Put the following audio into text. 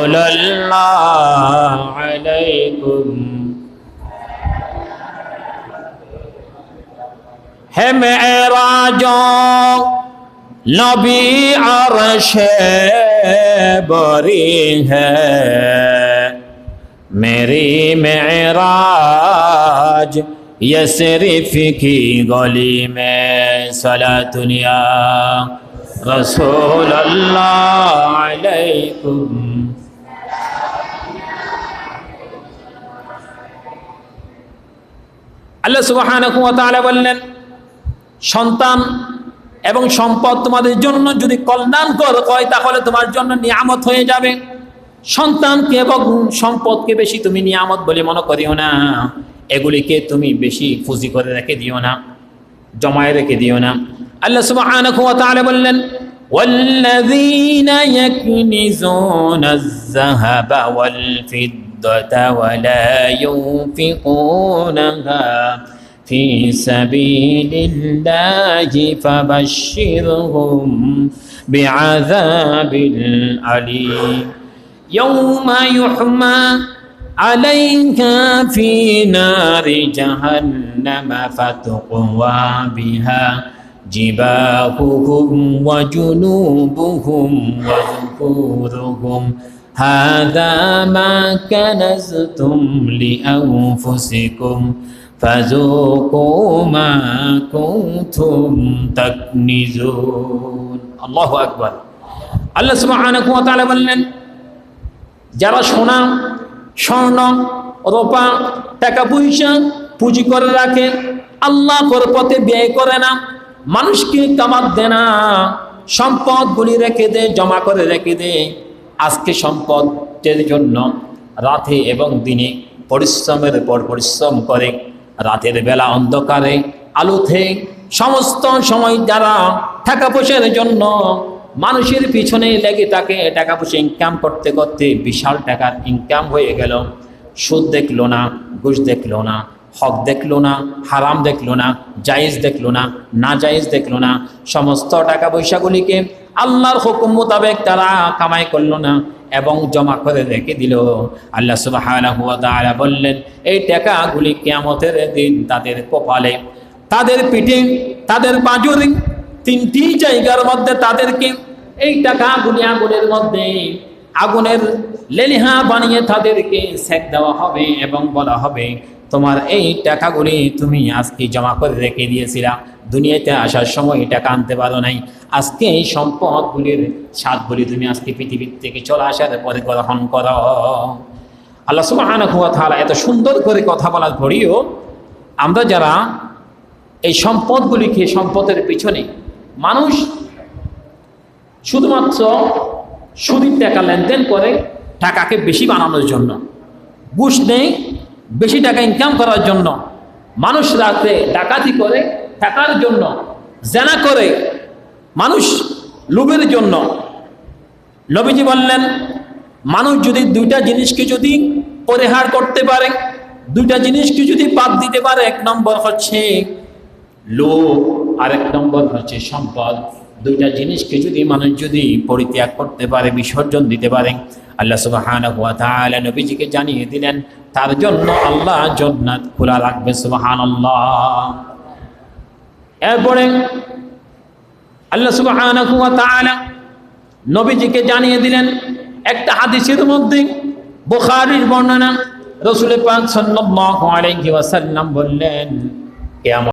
رسول الله عليكم. هم عراج نبي عرش بريها میری معراج یسرف کی گولی میں صلاة دنیا رسول اللہ علیکم. ওয়া তাআলা বললেন, সন্তান এবং সম্পদ তোমাদের জন্য যদি কল্যাণকর হয়, তাহলে তোমার জন্য নিয়ামত হয়ে যাবে। সন্তানকে এবং সম্পদকে বেশি তুমি নিয়ামত বলে মনে করিও না। এগুলিকে তুমি বেশি ফুজি করে রেখে দিও না, জমায় রেখে দিও না। আল্লাহ ওয়া বললেন والذين يكنزون الذهب والفضة ولا ينفقونها في سبيل الله فبشرهم بعذاب أليم. يوم يحمى عليها في نار جهنم فتقوى بها. جباههم وجنوبهم وظهورهم هذا ما كنزتم لأنفسكم فذوقوا ما كنتم تكنزون الله أكبر আল্লাহ সুবহানাহু ওয়া তাআলা বললেন যারা সোনা স্বর্ণ রূপা টাকা পয়সা পুঁজি করে রাখে আল্লাহ কর পথে ব্যয় করে না মানুষকে কামাত দে না, সম্পদগুলি রেখে দে, জমা করে রেখে দে। আজকে সম্পদের জন্য রাতে এবং দিনে পরিশ্রমের পর পরিশ্রম করে, রাতের বেলা অন্ধকারে আলোতে সমস্ত সময় যারা টাকা পয়সার জন্য মানুষের পিছনে লেগে তাকে টাকা পয়সা ইনকাম করতে করতে বিশাল টাকার ইনকাম হয়ে গেল। সুদ দেখল না, ঘুষ দেখল না হক দেখল না, হারাম দেখল না, জায়েজ দেখল না না জায়েজ দেখল না, সমস্ত টাকা পয়সাগুলিকে আল্লাহর হুকুম মোতাবেক তারা কামাই করল না এবং জমা করে রেখে দিল। আল্লাহ তাআলা বললেন, এই টাকাগুলি কিয়ামতের দিন তাদের কপালে, তাদের পিঠে, তাদের বাজুরে তিনটি জায়গার মধ্যে তাদেরকে এই টাকাগুলি আগুনের মধ্যে, আগুনের লেলিহা বানিয়ে তাদেরকে সেক দেওয়া হবে এবং বলা হবে তোমার এই টাকাগুলি তুমি আজকে জমা করে রেখে দিয়েছিলা। দুনিয়াতে আসার সময় টাকা আনতে পারো নাই। আজকে এই সম্পদগুলির স্বাদগুলি তুমি আজকে পৃথিবীর থেকে চলে আসার পরে গ্রহণ করো। আল্লাহ তাআলা এত সুন্দর করে কথা বলার পরেও আমরা যারা এই সম্পদগুলিকে সম্পদের পিছনে মানুষ শুধুমাত্র সুদির টাকা লেনদেন করে টাকাকে বেশি বানানোর জন্য, ঘুষ নেই বেশি টাকা ইনকাম করার জন্য। মানুষ রাতে ডাকাতি করে টাকার জন্য, জেনা করে, মানুষ লোভের জন্য। নবীজি বললেন, মানুষ যদি দুইটা জিনিসকে যদি পরিহার করতে পারে, দুইটা জিনিসকে যদি বাদ দিতে পারে, এক নম্বর হচ্ছে লোভ আর এক নম্বর হচ্ছে সম্পদ। দুইটা জিনিসকে যদি মানুষ যদি পরিত্যাগ করতে পারে, বিসর্জন দিতে পারে, আল্লাহ সুবহানাহু ওয়া তাআলা নবীজিকে জানিয়ে দিলেন, তার জন্য আল্লাহ জান্নাত খোলা রাখবে, সুবহানাল্লাহ। এরপরে আল্লাহ সুবহানাহু ওয়া তাআলা নবীজিকে জানিয়ে দিলেন, একটা হাদিসের মধ্যে বুখারীর বর্ণনা রাসূল পাক সাল্লাল্লাহু আলাইহি ওয়াসাল্লাম বললেন, কিয়ামত